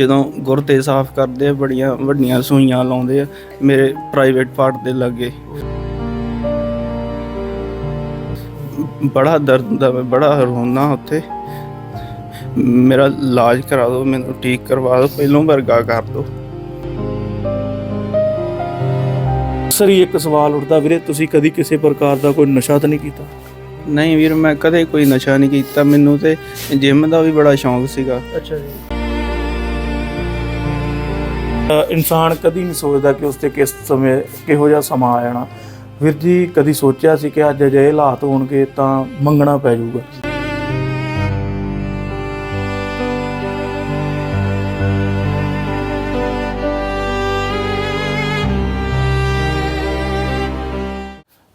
ਜਦੋਂ ਗੁਰਦੇ ਸਾਫ਼ ਕਰਦੇ ਆ ਬੜੀਆਂ ਵੱਡੀਆਂ ਸੂਈਆਂ ਲਾਉਂਦੇ ਆ ਮੇਰੇ ਪ੍ਰਾਈਵੇਟ ਪਾਰਟ ਦੇ ਲੱਗੇ। ਬੜਾ ਦਰਦ ਮੈਂ ਬੜਾ ਰੋਣਾ ਉੱਥੇ। ਮੇਰਾ ਇਲਾਜ ਕਰਾ ਦਿਓ ਮੈਨੂੰ ਠੀਕ ਕਰਵਾ ਦਿਓ ਪਹਿਲੋਂ ਵਰਗਾ ਕਰ ਦਿਓ। ਅਕਸਰ ਹੀ ਇੱਕ ਸਵਾਲ ਉੱਠਦਾ ਵੀਰੇ ਤੁਸੀਂ ਕਦੀ ਕਿਸੇ ਪ੍ਰਕਾਰ ਦਾ ਕੋਈ ਨਸ਼ਾ ਤਾਂ ਨਹੀਂ ਕੀਤਾ? ਨਹੀਂ ਵੀਰ ਮੈਂ ਕਦੇ ਕੋਈ ਨਸ਼ਾ ਨਹੀਂ ਕੀਤਾ। ਮੈਨੂੰ ਤੇ ਜਿਮ ਦਾ ਵੀ ਬੜਾ ਸ਼ੌਂਕ ਸੀਗਾ। ਅੱਛਾ ਜੀ। ਇਨਸਾਨ ਕਦੀ ਨਹੀਂ ਸੋਚਦਾ ਕਿ ਉਸ ਤੇ ਕਿਸ ਸਮੇਂ ਕਿਹੋ ਜਿਹਾ ਸਮਾਂ ਆ ਜਾਣਾ। ਵੀਰ ਜੀ, ਕਦੀ ਸੋਚਿਆ ਸੀ ਕਿ ਅੱਜ ਅਜਿਹੇ ਹਾਲਾਤ ਹੋਣਗੇ ਤਾਂ ਮੰਗਣਾ ਪੈ ਜਾਊਗਾ।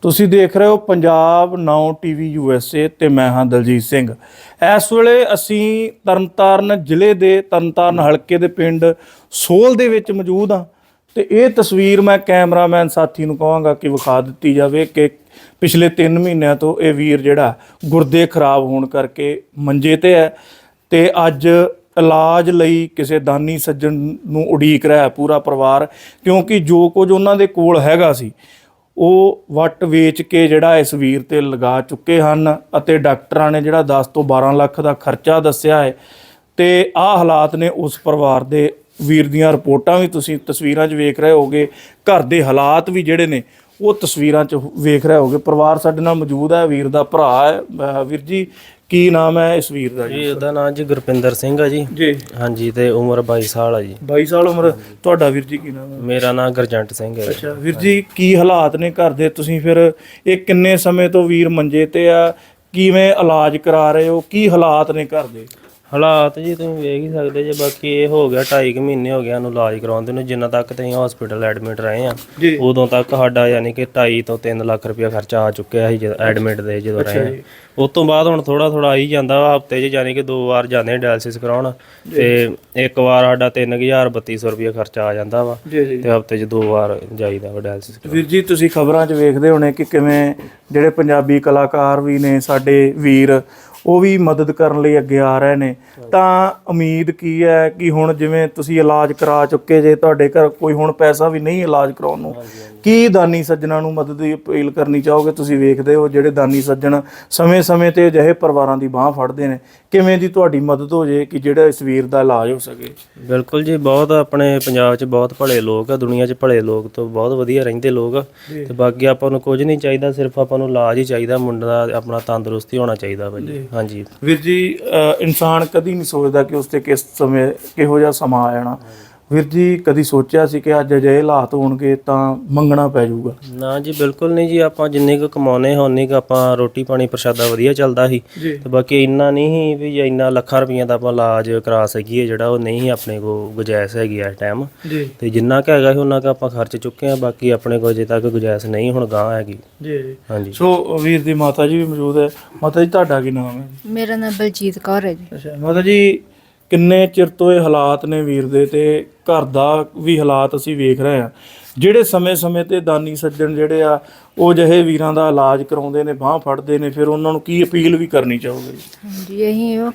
ਤੁਸੀਂ ਦੇਖ ਰਹੇ ਹੋ ਪੰਜਾਬ ਨਾਓ ਟੀਵੀ ਯੂਐਸਏ ਤੇ ਮੈਂ ਹਾਂ ਦਲਜੀਤ ਸਿੰਘ। ਇਸ ਵੇਲੇ ਅਸੀਂ ਤਰਨਤਾਰਨ ਜ਼ਿਲ੍ਹੇ ਦੇ, ਤਰਨਤਾਰਨ ਹਲਕੇ ਦੇ ਪਿੰਡ ਸੋਲ ਦੇ ਵਿੱਚ ਮੌਜੂਦ ਹਾਂ ਤੇ ਇਹ ਤਸਵੀਰ ਮੈਂ ਕੈਮਰਾਮੈਨ ਸਾਥੀ ਨੂੰ ਕਹਾਂਗਾ ਕਿ ਵਿਖਾ ਦਿੱਤੀ ਜਾਵੇ ਕਿ ਪਿਛਲੇ 3 ਮਹੀਨਿਆਂ ਤੋਂ ਇਹ ਵੀਰ ਜਿਹੜਾ ਗੁਰਦੇ ਖਰਾਬ ਹੋਣ ਕਰਕੇ ਮੰਜੇ ਤੇ ਹੈ ਤੇ ਅੱਜ ਇਲਾਜ ਲਈ ਕਿਸੇ ਦਾਨੀ ਸੱਜਣ ਨੂੰ ਉਡੀਕ ਰਿਹਾ ਪੂਰਾ ਪਰਿਵਾਰ, ਕਿਉਂਕਿ ਜੋ ਕੁਝ ਉਹਨਾਂ ਦੇ ਕੋਲ ਹੈਗਾ ਸੀ ਉਹ ਵੱਟ ਵੇਚ ਕੇ ਜਿਹੜਾ ਇਸ ਵੀਰ ਤੇ ਲਗਾ ਚੁੱਕੇ ਹਨ ਅਤੇ ਡਾਕਟਰਾਂ ਨੇ ਜਿਹੜਾ 10 ਤੋਂ 12 ਲੱਖ ਦਾ ਖਰਚਾ ਦੱਸਿਆ ਹੈ ਤੇ ਆਹ ਹਾਲਾਤ ਨੇ ਉਸ ਪਰਿਵਾਰ ਦੇ ਵੀਰ ਦੀਆਂ ਰਿਪੋਰਟਾਂ ਵੀ ਤੁਸੀਂ ਤਸਵੀਰਾਂ 'ਚ ਵੇਖ ਰਹੇ ਹੋਗੇ, ਘਰ ਦੇ ਹਾਲਾਤ ਵੀ ਜਿਹੜੇ ਨੇ ਉਹ ਤਸਵੀਰਾਂ 'ਚ ਵੇਖ ਰਹੇ ਹੋਗੇ। ਪਰਿਵਾਰ ਸਾਡੇ ਨਾਲ ਮੌਜੂਦ ਹੈ, ਵੀਰ ਦਾ ਭਰਾ ਹੈ ਵੀਰ ਜੀ ਕੀ ਨਾਮ ਹੈ ਇਸ ਵੀਰ ਦਾ ਜੀ? ਜੀ ਉਹਦਾ ਨਾਮ ਜੀ ਗੁਰਪਿੰਦਰ ਸਿੰਘ ਆ ਜੀ। ਜੀ। ਹਾਂਜੀ ਤੇ ਉਮਰ 22 ਸਾਲ ਆ ਜੀ। 22 ਸਾਲ ਉਮਰ ਤੁਹਾਡਾ ਵੀਰ ਜੀ ਕੀ ਨਾਮ ਹੈ? ਮੇਰਾ ਨਾਮ ਗਰਜੰਟ ਸਿੰਘ ਹੈ। ਅੱਛਾ ਵੀਰ ਜੀ ਕੀ ਹਾਲਾਤ ਨੇ ਘਰ ਦੇ? ਤੁਸੀਂ ਫਿਰ ਇਹ ਕਿੰਨੇ ਸਮੇਂ ਤੋਂ ਵੀਰ ਮੰਜੇ ਤੇ ਆ? ਕਿਵੇਂ ਇਲਾਜ ਕਰਾ ਰਹੇ ਹੋ? ਕੀ ਹਾਲਾਤ ਨੇ ਘਰ ਦੇ? ਹਾਲਾਤ ਜੀ ਤੁਸੀਂ ਵੇਖ ਹੀ ਸਕਦੇ ਜੇ ਬਾਕੀ ਇਹ ਹੋ ਗਿਆ 2.5 ਮਹੀਨੇ ਹੋ ਗਿਆ ਨੂੰ ਇਲਾਜ ਕਰਾਉਂਦੇ ਨੂੰ ਜਿੰਨਾ ਤੱਕ ਤੁਸੀਂ ਹਸਪੀਟਲ ਐਡਮਿਟ ਰਹੇ ਆ ਜੀ। ਉਦੋਂ ਤੱਕ ਸਾਡਾ ਯਾਨੀ ਕਿ 2.5 ਤੋਂ 3 ਲੱਖ ਰੁਪਇਆ ਖਰਚਾ ਆ ਚੁੱਕਿਆ ਸੀ ਜਦੋਂ ਐਡਮਿਟ ਦੇ ਜਦੋਂ ਰਹੇ ਆ ਉਸ ਤੋਂ ਬਾਅਦ ਹੁਣ ਥੋੜਾ ਥੋੜਾ ਆਈ ਜਾਂਦਾ ਹਫ਼ਤੇ 'ਚ ਯਾਨੀ ਕਿ ਦੋ ਵਾਰ ਜਾਂਦੇ ਆ ਡਾਇਲਿਸਿਸ ਕਰਾਉਣ ਤੇ ਇੱਕ ਵਾਰ ਸਾਡਾ 3000 3200 ਰੁਪਇਆ ਖਰਚਾ ਆ ਜਾਂਦਾ ਵਾ ਤੇ ਹਫ਼ਤੇ 'ਚ ਦੋ ਵਾਰ ਜਾਈਦਾ ਵਾ ਡਾਇਲਿਸਿਸ ਵੀਰ ਜੀ ਤੁਸੀਂ ਖਬਰਾਂ 'ਚ ਵੇਖਦੇ ਹੋਣੇ ਕਿ ਕਿਵੇਂ ਜਿਹੜੇ ਪੰਜਾਬੀ ਕਲਾਕਾਰ ਵੀ ਨੇ ਸਾਡੇ ਵੀਰ ਉਹ ਵੀ ਮਦਦ ਕਰਨ ਲਈ ਅੱਗੇ ਆ ਰਹੇ ਨੇ। ਤਾਂ ਉਮੀਦ ਕੀ ਹੈ ਕਿ ਹੁਣ ਜਿਵੇਂ ਤੁਸੀਂ ਇਲਾਜ ਕਰਾ ਚੁੱਕੇ ਜੇ ਤੁਹਾਡੇ ਘਰ ਕੋਈ ਹੁਣ ਪੈਸਾ ਵੀ ਨਹੀਂ ਇਲਾਜ ਕਰਾਉਣ ਨੂੰ ਕੀ ਦਾਨੀ ਸੱਜਣਾ ਨੂੰ ਮਦਦ ਦੀ ਅਪੀਲ ਕਰਨੀ ਚਾਹੋਗੇ? ਤੁਸੀਂ ਵੇਖਦੇ ਹੋ ਜਿਹੜੇ ਦਾਨੀ ਸੱਜਣ ਸਮੇਂ-ਸਮੇਂ ਤੇ ਅਜਿਹੇ ਪਰਿਵਾਰਾਂ ਦੀ ਬਾਹ ਫੜਦੇ ਨੇ। ਕਿਵੇਂ ਦੀ ਤੁਹਾਡੀ ਮਦਦ ਹੋ ਜੇ ਕਿ ਜਿਹੜਾ ਇਸ ਵੀਰ ਦਾ ਇਲਾਜ ਹੋ ਸਕੇ? ਬਿਲਕੁਲ ਜੀ ਬਹੁਤ ਆਪਣੇ ਪੰਜਾਬ 'ਚ ਬਹੁਤ ਭਲੇ ਲੋਕ ਆ ਦੁਨੀਆ 'ਚ ਭਲੇ ਲੋਕ ਤੋਂ ਬਹੁਤ ਵਧੀਆ ਰਹਿੰਦੇ ਲੋਕ ਆ। ਤੇ ਬਾਕੀ ਆਪਾਂ ਨੂੰ ਕੁਝ ਨਹੀਂ ਚਾਹੀਦਾ ਸਿਰਫ ਆਪਾਂ ਨੂੰ ਇਲਾਜ ਹੀ ਚਾਹੀਦਾ ਮੁੰਡਾ ਦਾ ਆਪਣਾ ਤੰਦਰੁਸਤੀ ਹੋਣਾ ਚਾਹੀਦਾ ਵਾ ਜੀ। ਹਾਂਜੀ। ਵੀਰ ਜੀ ਅ, ਇਨਸਾਨ ਕਦੀ ਨਹੀਂ ਸੋਚਦਾ ਕਿ ਉਸ ਤੇ ਕਿਸ ਸਮੇਂ ਕਿਹੋ ਜਿਹਾ ਸਮਾਂ ਆ ਜਾਣਾ ਵੀਰ ਜੀ ਕਦੀ ਸੋਚਿਆ ਸੀ ਕਿ ਅੱਜ ਅਜਿਹੇ ਹਾਲਾਤ ਹੋਣਗੇ ਤਾਂ ਮੰਗਣਾ ਪੈ ਜਾਊਗਾ? ਨਾ ਜੀ ਬਿਲਕੁਲ ਨਹੀਂ ਜੀ। ਆਪਾਂ ਜਿੰਨੇ ਕੁ ਕਮਾਉਨੇ ਹਾਂ ਉਨੀ ਕੁ ਆਪਾਂ ਰੋਟੀ ਪਾਣੀ ਪ੍ਰਸ਼ਾਦਾ ਵਧੀਆ ਚੱਲਦਾ ਸੀ। ਜੀ। ਤੇ ਬਾਕੀ ਇੰਨਾ ਨਹੀਂ ਸੀ ਵੀ ਜੇ ਇੰਨਾ ਲੱਖਾਂ ਰੁਪਈਆ ਦਾ ਆਪਾਂ ਇਲਾਜ ਕਰਾ ਸਕੀਏ ਜਿਹੜਾ ਉਹ ਨਹੀਂ ਆਪਣੇ ਕੋਲ ਗੁਜਾਇਸ਼ ਹੈਗੀ ਇਸ ਟਾਈਮ ਜੀ। ਤੇ ਜਿੰਨਾ ਕੁ ਹੈਗਾ ਸੀ ਉਹਨਾਂ ਕੁ ਆਪਾਂ ਖਰਚ ਚੁੱਕੇ ਆ। ਬਾਕੀ ਆਪਣੇ ਕੋਲ ਅਜੇ ਤੱਕ ਗੁਜਾਇਸ਼ ਨਹੀਂ ਹੁਣ ਗਾਂ ਹੈਗੀ। ਜੀ ਹਾਂਜੀ। ਸੋ ਵੀਰ ਦੀ ਮਾਤਾ ਜੀ ਵੀ ਮੌਜੂਦ ਹੈ। ਮਾਤਾ ਜੀ ਤੁਹਾਡਾ ਕੀ ਨਾਮ ਹੈ? ਮੇਰਾ ਨਾਮ ਬਲਜੀਤ ਕੌਰ ਹੈ ਜੀ। ਅੱਛਾ ਮਾਤਾ ਜੀ ਕਿੰਨੇ ਚਿਰ ਤੋਂ ਇਹ ਹਾਲਾਤ ਨੇ ਵੀਰ ਦੇ ਤੇ ਘਰ ਦਾ ਵੀ ਹਾਲਾਤ ਅਸੀਂ ਵੇਖ ਰਹੇ ਹਾਂ। ਜਿਹੜੇ ਸਮੇਂ-ਸਮੇਂ ਤੇ ਦਾਨੀ ਸੱਜਣ ਜਿਹੜੇ ਆ ਉਹ ਜਿਹੇ ਵੀਰਾਂ ਦਾ ਇਲਾਜ ਕਰਾਉਂਦੇ ਨੇ ਬਾਹ ਫੜਦੇ ਨੇ ਫਿਰ ਉਹਨਾਂ ਨੂੰ ਕੀ ਅਪੀਲ ਵੀ ਕਰਨੀ ਚਾਹੋਗੇ ਜੀ? ਹਾਂਜੀ ਅਸੀਂ ਉਹ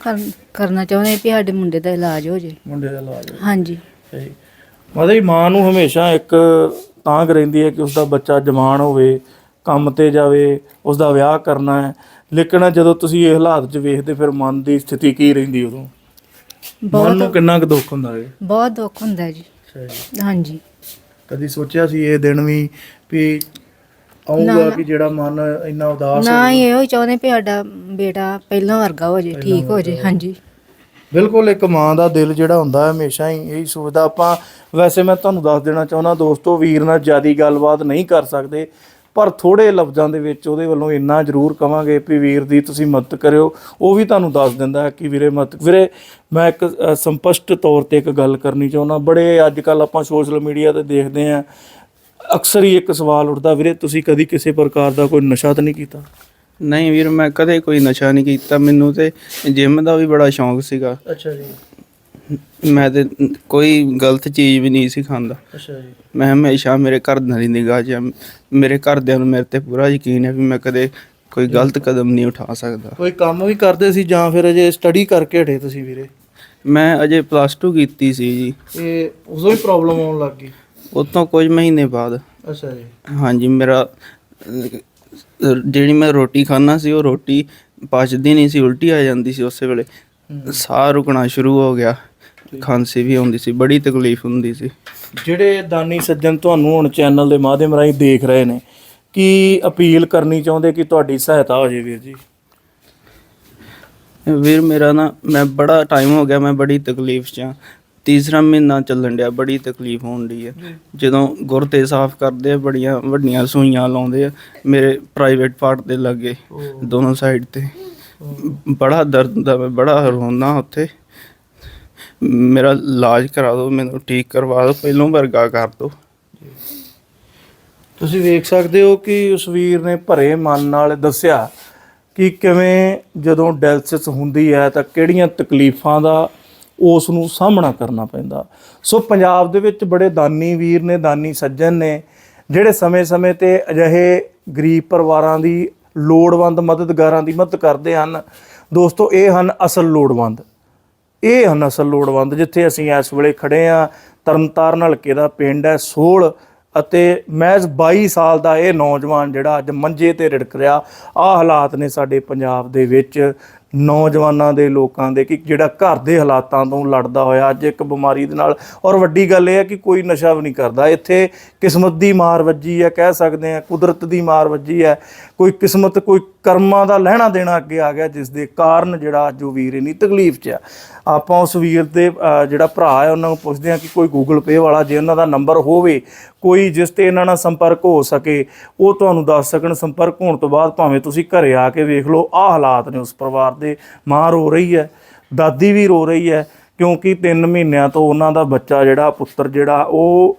ਕਰਨ- ਚਾਹੁੰਦੇ ਵੀ ਸਾਡੇ ਮੁੰਡੇ ਦਾ ਇਲਾਜ ਹੋ ਜੇ। ਮੁੰਡੇ ਦਾ ਇਲਾਜ ਹਾਂਜੀ। ਸਹੀ ਮਾਤਾ ਜੀ ਮਾਂ ਨੂੰ ਹਮੇਸ਼ਾ ਇੱਕ ਤਾਂਗ ਰਹਿੰਦੀ ਹੈ ਕਿ ਉਸ ਦਾ ਬੱਚਾ ਜਵਾਨ ਹੋਵੇ ਕੰਮ ਤੇ ਜਾਵੇ ਉਸ ਦਾ ਵਿਆਹ ਕਰਨਾ ਹੈ। ਲੇਕਿਨ ਜਦੋਂ ਤੁਸੀਂ ਇਹ ਹਾਲਾਤ 'ਚ ਵੇਖਦੇ ਫਿਰ ਮਨ ਦੀ ਸਥਿਤੀ ਕੀ ਰਹਿੰਦੀ ਉਦੋਂ? ਮਨ ਨੂੰ ਕਿੰਨਾ ਕੁ ਦੁੱਖ ਹੁੰਦਾ ਹੈ ਬਹੁਤ ਦੁੱਖ ਹੁੰਦਾ ਹੈ ਜੀ। ਹਾਂਜੀ। ਕਦੀ ਸੋਚਿਆ ਸੀ ਇਹ ਦਿਨ ਵੀ ਵੀ ਆਊਗਾ ਕਿ ਜਿਹੜਾ ਮਨ ਇੰਨਾ ਉਦਾਸ ਨਾ ਹੀ ਇਹੋ ਹੀ ਚਾਹੁੰਦੇ ਵੀ ਸਾਡਾ ਬੇਟਾ ਪਹਿਲਾਂ ਵਰਗਾ ਹੋ ਜੇ ਠੀਕ ਹੋ ਜੇ। ਹਾਂਜੀ। ਬਿਲਕੁਲ ਇੱਕ ਮਾਂ ਦਾ ਦਿਲ ਜਿਹੜਾ ਹੁੰਦਾ ਹੈ ਹਮੇਸ਼ਾ ਹੀ ਇਹੀ ਸੋਚਦਾ। ਆਪਾਂ ਵੈਸੇ ਮੈਂ ਤੁਹਾਨੂੰ ਦੱਸ ਦੇਣਾ ਚਾਹੁੰਦਾ ਦੋਸਤੋ ਵੀਰ ਨਾਲ ਜਿਆਦੀ ਗੱਲਬਾਤ ਨਹੀਂ ਕਰ ਸਕਦੇ। ਪਰ ਥੋੜੇ ਲਫ਼ਜ਼ਾਂ ਦੇ ਵਿੱਚ ਉਹਦੇ ਵੱਲੋਂ ਇੰਨਾ ਜ਼ਰੂਰ ਕਵਾਂਗੇ ਵੀ ਵੀਰ ਦੀ ਤੁਸੀਂ ਮਦਦ ਕਰਿਓ। ਉਹ ਵੀ ਤੁਹਾਨੂੰ ਦੱਸ ਦਿੰਦਾ ਕਿ ਵੀਰੇ ਮਦਦ ਵੀਰੇ ਮੈਂ ਇੱਕ ਸੰਪਸ਼ਟ ਤੌਰ ਤੇ ਇੱਕ ਗੱਲ ਕਰਨੀ ਚਾਹੁੰਦਾ। ਬੜੇ ਅੱਜ ਕੱਲ ਆਪਾਂ ਸੋਸ਼ਲ ਮੀਡੀਆ ਤੇ ਦੇਖਦੇ ਆਂ ਅਕਸਰ ਹੀ ਇੱਕ ਸਵਾਲ ਉੱਠਦਾ ਵੀਰੇ ਤੁਸੀਂ ਕਦੀ ਕਿਸੇ ਪ੍ਰਕਾਰ ਦਾ ਕੋਈ ਨਸ਼ਾ ਤਾਂ ਨਹੀਂ ਕੀਤਾ? ਨਹੀਂ ਵੀਰ ਮੈਂ ਕਦੇ ਕੋਈ ਨਸ਼ਾ ਨਹੀਂ ਕੀਤਾ। ਮੈਨੂੰ ਤੇ ਜਿਮ ਦਾ ਵੀ ਬੜਾ ਸ਼ੌਂਕ ਸੀਗਾ। ਅੱਛਾ ਜੀ। ਮੈਂ ਤੇ ਕੋਈ ਗਲਤ ਚੀਜ਼ ਵੀ ਨਹੀਂ ਸੀ ਖਾਂਦਾ। ਅੱਛਾ ਜੀ। ਮੈਂ ਹਮੇਸ਼ਾ ਮੇਰੇ ਘਰਦਿਆਂ ਦੀ ਨਿਗਾਹ 'ਚ ਆ। ਮੇਰੇ ਘਰਦਿਆਂ ਨੂੰ ਮੇਰੇ ਤੇ ਪੂਰਾ ਯਕੀਨ ਹੈ ਵੀ ਮੈਂ ਕਦੇ ਕੋਈ ਗਲਤ ਕਦਮ ਨਹੀਂ ਉਠਾ ਸਕਦਾ। ਕੋਈ ਕੰਮ ਵੀ ਕਰਦੇ ਸੀ ਜਾਂ ਫਿਰ ਅਜੇ ਸਟੱਡੀ ਕਰਕੇ ਹਟੇ ਤੁਸੀਂ ਵੀਰੇ? ਮੈਂ ਅਜੇ ਪਲੱਸ 2 ਕੀਤੀ ਸੀ ਜੀ। ਇਹ ਉਦੋਂ ਹੀ ਪ੍ਰੋਬਲਮ ਆਉਣ ਲੱਗ ਗਈ? ਉਹ ਤੋਂ ਕੁਝ ਮਹੀਨੇ ਬਾਅਦ। ਅੱਛਾ ਜੀ। ਹਾਂਜੀ ਮੇਰਾ ਅਹ, ਜਿਹੜੀ ਮੈਂ ਰੋਟੀ ਖਾਣਾ ਸੀ ਉਹ ਰੋਟੀ ਪਚਦੀ ਨਹੀਂ ਸੀ ਉਲਟੀ ਆ ਜਾਂਦੀ ਸੀ ਉਸੇ ਵੇਲੇ। ਸਾਹ ਰੁਕਣਾ ਸ਼ੁਰੂ ਹੋ ਗਿਆ। ਖਾਂਸੀ ਵੀ ਆਉਂਦੀ ਸੀ ਬੜੀ ਤਕਲੀਫ ਹੁੰਦੀ ਸੀ। ਜਿਹੜੇ ਦਾਨੀ ਸੱਜਣ ਤੁਹਾਨੂੰ ਹੁਣ ਚੈਨਲ ਦੇ ਮਾਧਿਅਮ ਰਾਹੀਂ ਦੇਖ ਰਹੇ ਨੇ ਕੀ ਅਪੀਲ ਕਰਨੀ ਚਾਹੁੰਦੇ ਕਿ ਤੁਹਾਡੀ ਸਹਾਇਤਾ ਹੋ ਜੇ ਵੀਰ ਜੀ? ਵੀਰ ਮੇਰਾ ਨਾ ਮੈਂ ਬੜਾ ਟਾਈਮ ਹੋ ਗਿਆ ਮੈਂ ਬੜੀ ਤਕਲੀਫ 'ਚ ਆ ਤੀਸਰਾ ਮਹੀਨਾ ਚੱਲਣ ਡਿਆ ਬੜੀ ਤਕਲੀਫ ਹੋਣ ਡਈ ਹੈ ਜਦੋਂ ਗੁਰਦੇ ਸਾਫ਼ ਕਰਦੇ ਆ ਬੜੀਆਂ ਵੱਡੀਆਂ ਸੂਈਆਂ ਲਾਉਂਦੇ ਆ ਮੇਰੇ ਪ੍ਰਾਈਵੇਟ ਪਾਰਟ ਦੇ ਲੱਗੇ ਦੋਨੋਂ ਸਾਈਡ ਤੇ। ਬੜਾ ਦਰਦ ਹੁੰਦਾ ਮੈਂ ਬੜਾ ਰੋਂਦਾ ਉੱਥੇ। ਮੇਰਾ ਇਲਾਜ ਕਰਾ ਦਿਓ, ਮੈਨੂੰ ਠੀਕ ਕਰਵਾ ਦਿਓ, ਪਹਿਲੋਂ ਵਰਗਾ ਕਰ ਦਿਓ। ਤੁਸੀਂ ਵੇਖ ਸਕਦੇ ਹੋ ਕਿ ਉਸ ਵੀਰ ਨੇ ਭਰੇ ਮਨ ਨਾਲ ਦੱਸਿਆ ਕਿ ਕਿਵੇਂ ਜਦੋਂ ਡੈਲਸਿਸ ਹੁੰਦੀ ਹੈ ਤਾਂ ਕਿਹੜੀਆਂ ਤਕਲੀਫਾਂ ਦਾ ਉਸ ਨੂੰ ਸਾਹਮਣਾ ਕਰਨਾ ਪੈਂਦਾ। ਸੋ ਪੰਜਾਬ ਦੇ ਵਿੱਚ ਬੜੇ ਦਾਨੀ ਵੀਰ ਨੇ, ਦਾਨੀ ਸੱਜਣ ਨੇ, ਜਿਹੜੇ ਸਮੇਂ-ਸਮੇਂ ਤੇ ਅਜਿਹੇ ਗਰੀਬ ਪਰਿਵਾਰਾਂ ਦੀ ਲੋੜਵੰਦ ਮਦਦਗਾਰਾਂ ਦੀ ਮਦਦ ਕਰਦੇ ਹਨ, ਦੋਸਤੋ, ਇਹ ਹਨ ਅਸਲ ਲੋੜਵੰਦ। ਇਹ ਹਨ ਅਸਲ ਲੋੜਵੰਦ, ਜਿੱਥੇ ਅਸੀਂ ਇਸ ਵੇਲੇ ਖੜੇ ਆ ਤਰਨਤਾਰਨ ਹਲਕੇ ਦਾ ਪਿੰਡ ਹੈ ਸੋਲ ਅਤੇ ਮਹਿਜ਼ 22 ਸਾਲ ਦਾ ਇਹ ਨੌਜਵਾਨ ਜਿਹੜਾ ਅੱਜ ਮੰਜੇ ਤੇ ਰਿੜਕ ਰਿਹਾ। ਆ ਹਾਲਾਤ ਨੇ ਸਾਡੇ ਪੰਜਾਬ ਦੇ ਵਿੱਚ। ਨੌਜਵਾਨਾਂ ਦੇ ਲੋਕਾਂ ਦੇ ਕਿ ਜਿਹੜਾ ਘਰ ਦੇ ਹਾਲਾਤਾਂ ਤੋਂ ਲੜਦਾ ਹੋਇਆ ਅੱਜ ਇੱਕ ਬਿਮਾਰੀ ਦੇ ਨਾਲ। ਔਰ ਵੱਡੀ ਗੱਲ ਇਹ ਹੈ ਕਿ ਕੋਈ ਨਸ਼ਾ ਵੀ ਨਹੀਂ ਕਰਦਾ। ਇੱਥੇ ਕਿਸਮਤ ਦੀ ਮਾਰ ਵੱਜੀ ਹੈ, ਕਹਿ ਸਕਦੇ ਆ ਕੁਦਰਤ ਦੀ ਮਾਰ ਵੱਜੀ ਹੈ। ਕੋਈ ਕਿਸਮਤ, ਕੋਈ ਕਰਮਾਂ ਦਾ ਲੈਣਾ ਦੇਣਾ ਅੱਗੇ ਆ ਗਿਆ, ਜਿਸ ਦੇ ਕਾਰਨ ਜਿਹੜਾ ਅੱਜ ਉਹ ਵੀਰ ਇਨੀ ਤਕਲੀਫ 'ਚ ਆ। ਆਪਾਂ ਉਸ ਵੀਰ ਦੇ ਜਿਹੜਾ ਭਰਾ ਹੈ, ਉਹਨਾਂ ਨੂੰ ਪੁੱਛਦੇ ਆ ਕਿ ਕੋਈ ਗੂਗਲ ਪੇ ਵਾਲਾ ਜੇ ਉਹਨਾਂ ਦਾ ਨੰਬਰ ਹੋਵੇ, ਕੋਈ ਜਿਸ ਤੇ ਇਹਨਾਂ ਨਾਲ ਸੰਪਰਕ ਹੋ ਸਕੇ, ਉਹ ਤੁਹਾਨੂੰ ਦੱਸ ਸਕਣ। ਸੰਪਰਕ ਹੋਣ ਤੋਂ ਬਾਅਦ ਭਾਵੇਂ ਤੁਸੀਂ ਘਰੇ ਆ ਕੇ ਵੇਖ ਲਓ, ਆਹ ਹਾਲਾਤ ਨੇ ਉਸ ਪਰਿਵਾਰ ਦੇ ਮਾਂ ਰੋ ਰਹੀ ਹੈ, ਦਾਦੀ ਵੀ ਰੋ ਰਹੀ ਹੈ, ਕਿਉਂਕਿ 3 ਮਹੀਨਿਆਂ ਤੋਂ ਉਹਨਾਂ ਦਾ ਬੱਚਾ ਜਿਹੜਾ ਪੁੱਤਰ ਜਿਹੜਾ ਉਹ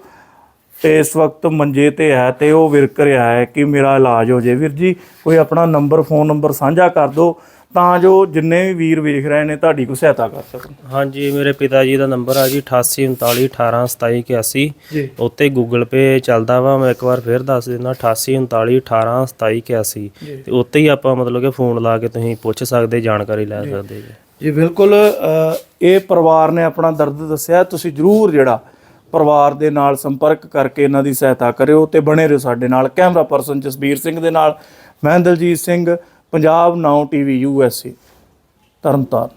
ਇਸ ਵਕਤ ਮੰਜੇ ਤੇ ਹੈ ਤੇ ਉਹ ਵਿਰਕ ਰਿਹਾ ਹੈ ਕਿ ਮੇਰਾ ਇਲਾਜ ਹੋ ਜੇ ਵੀਰ ਜੀ, ਕੋਈ ਆਪਣਾ ਨੰਬਰ ਫੋਨ ਨੰਬਰ ਸਾਂਝਾ ਕਰ ਦਿਓ। ਤਾਂ ਜੋ ਜਿੰਨੇ ਵੀ ਵੀਰ ਵੇਖ ਰਹੇ ਨੇ ਤੁਹਾਡੀ ਕੋਈ ਸਹਾਇਤਾ ਕਰ ਸਕਣ। ਹਾਂਜੀ ਮੇਰੇ ਪਿਤਾ ਜੀ ਦਾ ਨੰਬਰ ਆ ਜੀ 8839182781 ਜੀ। ਉੱਤੇ ਗੂਗਲ ਪੇ ਚੱਲਦਾ ਵਾ ਮੈਂ ਇੱਕ ਵਾਰ ਫੇਰ ਦੱਸ ਦਿੰਦਾ 8839182781 ਤੇ ਉੱਤੇ ਹੀ ਆਪਾਂ ਮਤਲਬ ਕਿ ਫੋਨ ਲਾ ਕੇ ਤੁਸੀਂ ਪੁੱਛ ਸਕਦੇ ਜਾਣਕਾਰੀ ਲੈ ਸਕਦੇ ਜੀ। ਜੀ ਬਿਲਕੁਲ ਇਹ ਪਰਿਵਾਰ ਨੇ ਆਪਣਾ ਦਰਦ ਦੱਸਿਆ ਤੁਸੀਂ ਜਰੂਰ ਜਿਹੜਾ ਪਰਿਵਾਰ ਦੇ ਨਾਲ ਸੰਪਰਕ ਕਰਕੇ ਇਹਨਾਂ ਦੀ ਸਹਾਇਤਾ ਕਰਿਓ ਤੇ ਬਣੇ ਰਹੋ ਸਾਡੇ ਨਾਲ। ਕੈਮਰਾ ਪਰਸਨ ਜਸਬੀਰ ਸਿੰਘ ਦੇ ਨਾਲ ਮੈਂ Daljit Singh Punjab now TV USA Tarn Taran.